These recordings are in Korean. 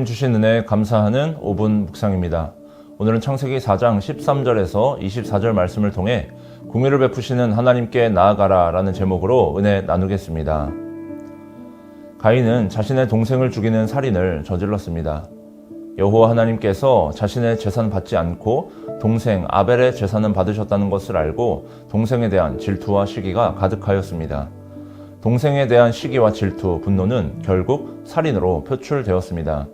주님 주신 은혜 감사하는 5분 묵상입니다. 오늘은 창세기 4장 13절에서 24절 말씀을 통해 궁유를 베푸시는 하나님께 나아가라 라는 제목으로 은혜 나누겠습니다. 가인은 자신의 동생을 죽이는 살인을 저질렀습니다. 여호와 하나님께서 자신의 재산 받지 않고 동생 아벨의 재산은 받으셨다는 것을 알고 동생에 대한 질투와 시기가 가득하였습니다. 동생에 대한 시기와 질투, 분노는 결국 살인으로 표출되었습니다.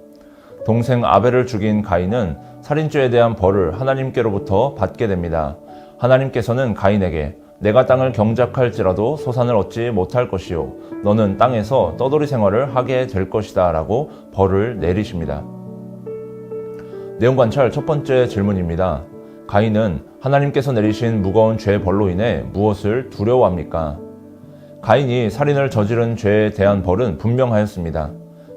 동생 아벨을 죽인 가인은 살인죄에 대한 벌을 하나님께로부터 받게 됩니다. 하나님께서는 가인에게 내가 땅을 경작할지라도 소산을 얻지 못할 것이요. 너는 땅에서 떠돌이 생활을 하게 될 것이다. 라고 벌을 내리십니다. 내용 관찰 첫 번째 질문입니다. 가인은 하나님께서 내리신 무거운 죄 벌로 인해 무엇을 두려워합니까? 가인이 살인을 저지른 죄에 대한 벌은 분명하였습니다.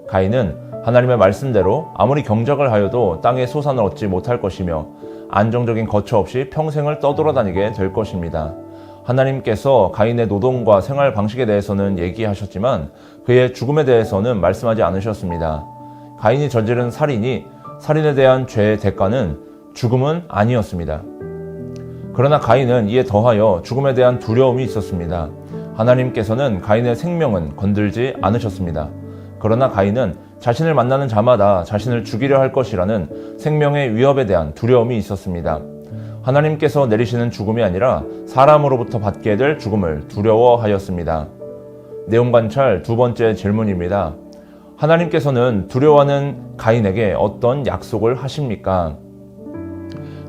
가인은 하나님의 말씀대로 아무리 경작을 하여도 땅의 소산을 얻지 못할 것이며 안정적인 거처 없이 평생을 떠돌아다니게 될 것입니다. 하나님께서 가인의 노동과 생활 방식에 대해서는 얘기하셨지만 그의 죽음에 대해서는 말씀하지 않으셨습니다. 가인이 저지른 살인이 살인에 대한 죄의 대가는 죽음은 아니었습니다. 그러나 가인은 이에 더하여 죽음에 대한 두려움이 있었습니다. 하나님께서는 가인의 생명은 건들지 않으셨습니다. 그러나 가인은 자신을 만나는 자마다 자신을 죽이려 할 것이라는 생명의 위협에 대한 두려움이 있었습니다. 하나님께서 내리시는 죽음이 아니라 사람으로부터 받게 될 죽음을 두려워하였습니다. 내용 관찰 두 번째 질문입니다. 하나님께서는 두려워하는 가인에게 어떤 약속을 하십니까?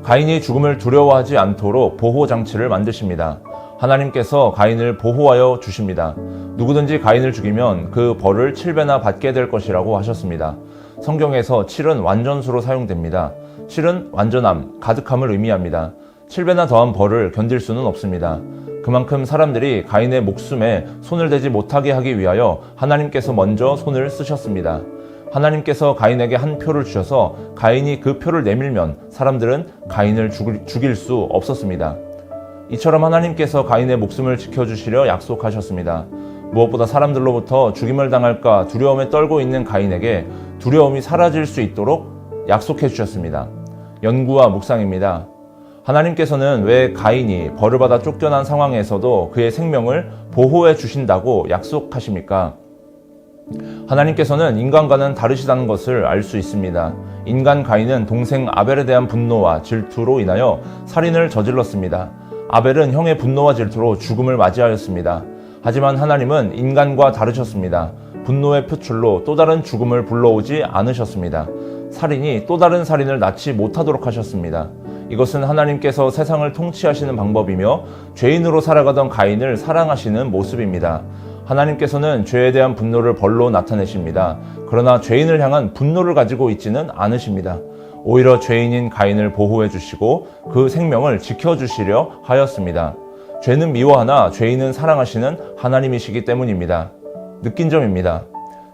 가인이 죽음을 두려워하지 않도록 보호 장치를 만드십니다. 하나님께서 가인을 보호하여 주십니다. 누구든지 가인을 죽이면 그 벌을 7배나 받게 될 것이라고 하셨습니다. 성경에서 7은 완전수로 사용됩니다. 7은 완전함, 가득함을 의미합니다. 7배나 더한 벌을 견딜 수는 없습니다. 그만큼 사람들이 가인의 목숨에 손을 대지 못하게 하기 위하여 하나님께서 먼저 손을 쓰셨습니다. 하나님께서 가인에게 한 표를 주셔서 가인이 그 표를 내밀면 사람들은 가인을 죽일 수 없었습니다. 이처럼 하나님께서 가인의 목숨을 지켜주시려 약속하셨습니다. 무엇보다 사람들로부터 죽임을 당할까 두려움에 떨고 있는 가인에게 두려움이 사라질 수 있도록 약속해 주셨습니다. 연구와 묵상입니다. 하나님께서는 왜 가인이 벌을 받아 쫓겨난 상황에서도 그의 생명을 보호해 주신다고 약속하십니까? 하나님께서는 인간과는 다르시다는 것을 알 수 있습니다. 인간 가인은 동생 아벨에 대한 분노와 질투로 인하여 살인을 저질렀습니다. 아벨은 형의 분노와 질투로 죽음을 맞이하였습니다. 하지만 하나님은 인간과 다르셨습니다. 분노의 표출로 또 다른 죽음을 불러오지 않으셨습니다. 살인이 또 다른 살인을 낳지 못하도록 하셨습니다. 이것은 하나님께서 세상을 통치하시는 방법이며 죄인으로 살아가던 가인을 사랑하시는 모습입니다. 하나님께서는 죄에 대한 분노를 벌로 나타내십니다. 그러나 죄인을 향한 분노를 가지고 있지는 않으십니다. 오히려 죄인인 가인을 보호해 주시고 그 생명을 지켜 주시려 하였습니다. 죄는 미워하나 죄인은 사랑하시는 하나님이시기 때문입니다. 느낀 점입니다.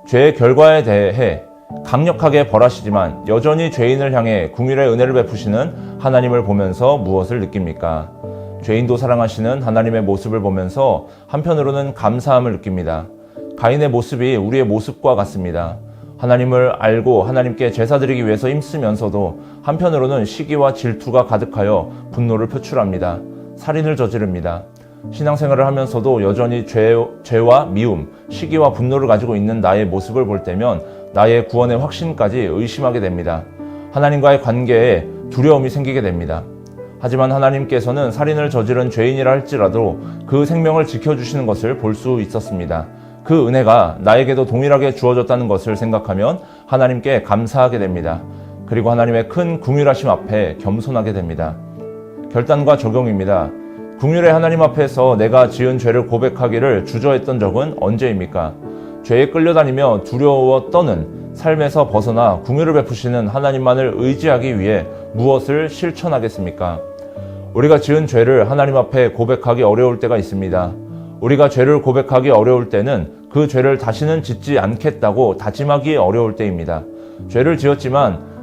죄의 결과에 대해 강력하게 벌하시지만 여전히 죄인을 향해 궁일의 은혜를 베푸시는 하나님을 보면서 무엇을 느낍니까? 죄인도 사랑하시는 하나님의 모습을 보면서 한편으로는 감사함을 느낍니다. 가인의 모습이 우리의 모습과 같습니다. 하나님을 알고 하나님께 제사 드리기 위해서 힘쓰면서도 한편으로는 시기와 질투가 가득하여 분노를 표출합니다. 살인을 저지릅니다. 신앙생활을 하면서도 여전히 죄, 죄와 미움, 시기와 분노를 가지고 있는 나의 모습을 볼 때면 나의 구원의 확신까지 의심하게 됩니다. 하나님과의 관계에 두려움이 생기게 됩니다. 하지만 하나님께서는 살인을 저지른 죄인이라 할지라도 그 생명을 지켜주시는 것을 볼 수 있었습니다. 그 은혜가 나에게도 동일하게 주어졌다는 것을 생각하면 하나님께 감사하게 됩니다. 그리고 하나님의 큰 궁율하심 앞에 겸손하게 됩니다. 결단과 적용입니다. 궁율의 하나님 앞에서 내가 지은 죄를 고백하기를 주저했던 적은 언제입니까? 죄에 끌려다니며 두려워 떠는 삶에서 벗어나 궁유를 베푸시는 하나님만을 의지하기 위해 무엇을 실천하겠습니까? 우리가 지은 죄를 하나님 앞에 고백하기 어려울 때가 있습니다. 우리가 죄를 고백하기 어려울 때는 그 죄를 다시는 짓지 않겠다고 다짐하기 어려울 때입니다. 죄를 지었지만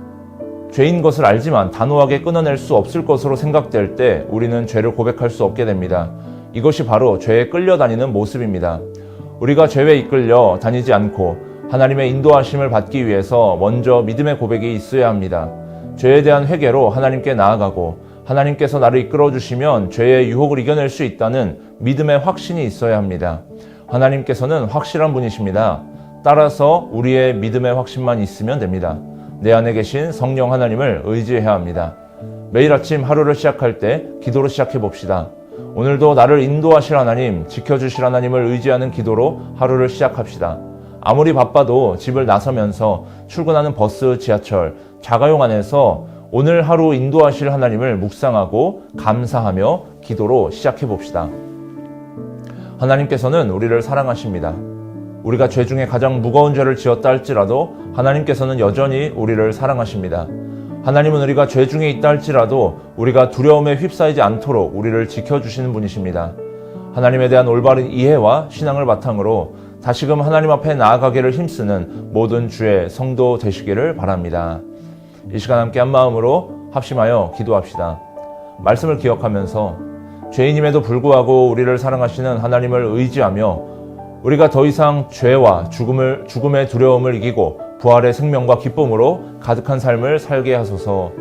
죄인 것을 알지만 단호하게 끊어낼 수 없을 것으로 생각될 때 우리는 죄를 고백할 수 없게 됩니다. 이것이 바로 죄에 끌려다니는 모습입니다. 우리가 죄에 이끌려 다니지 않고 하나님의 인도하심을 받기 위해서 먼저 믿음의 고백이 있어야 합니다. 죄에 대한 회개로 하나님께 나아가고 하나님께서 나를 이끌어 주시면 죄의 유혹을 이겨낼 수 있다는 믿음의 확신이 있어야 합니다. 하나님께서는 확실한 분이십니다. 따라서 우리의 믿음의 확신만 있으면 됩니다. 내 안에 계신 성령 하나님을 의지해야 합니다. 매일 아침 하루를 시작할 때 기도로 시작해 봅시다. 오늘도 나를 인도하실 하나님, 지켜주실 하나님을 의지하는 기도로 하루를 시작합시다. 아무리 바빠도 집을 나서면서 출근하는 버스, 지하철, 자가용 안에서 오늘 하루 인도하실 하나님을 묵상하고 감사하며 기도로 시작해 봅시다. 하나님께서는 우리를 사랑하십니다. 우리가 죄 중에 가장 무거운 죄를 지었다 할지라도 하나님께서는 여전히 우리를 사랑하십니다. 하나님은 우리가 죄 중에 있다 할지라도 우리가 두려움에 휩싸이지 않도록 우리를 지켜주시는 분이십니다. 하나님에 대한 올바른 이해와 신앙을 바탕으로 다시금 하나님 앞에 나아가기를 힘쓰는 모든 주의 성도 되시기를 바랍니다. 이 시간 함께 한 마음으로 합심하여 기도합시다. 말씀을 기억하면서 죄인임에도 불구하고 우리를 사랑하시는 하나님을 의지하며 우리가 더 이상 죄와 죽음을, 죽음의 두려움을 이기고 부활의 생명과 기쁨으로 가득한 삶을 살게 하소서.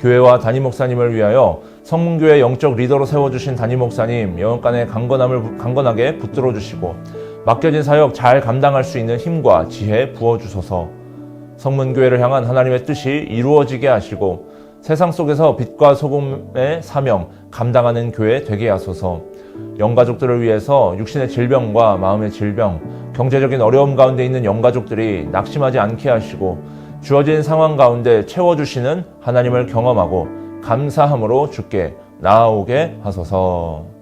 교회와 담임 목사님을 위하여 성문교회 영적 리더로 세워주신 담임 목사님 영원간의 강건함을 강건하게 붙들어 주시고 맡겨진 사역 잘 감당할 수 있는 힘과 지혜 부어 주소서. 성문교회를 향한 하나님의 뜻이 이루어지게 하시고 세상 속에서 빛과 소금의 사명 감당하는 교회 되게 하소서 영가족들을 위해서 육신의 질병과 마음의 질병, 경제적인 어려움 가운데 있는 영가족들이 낙심하지 않게 하시고 주어진 상황 가운데 채워주시는 하나님을 경험하고 감사함으로 주께 나아오게 하소서.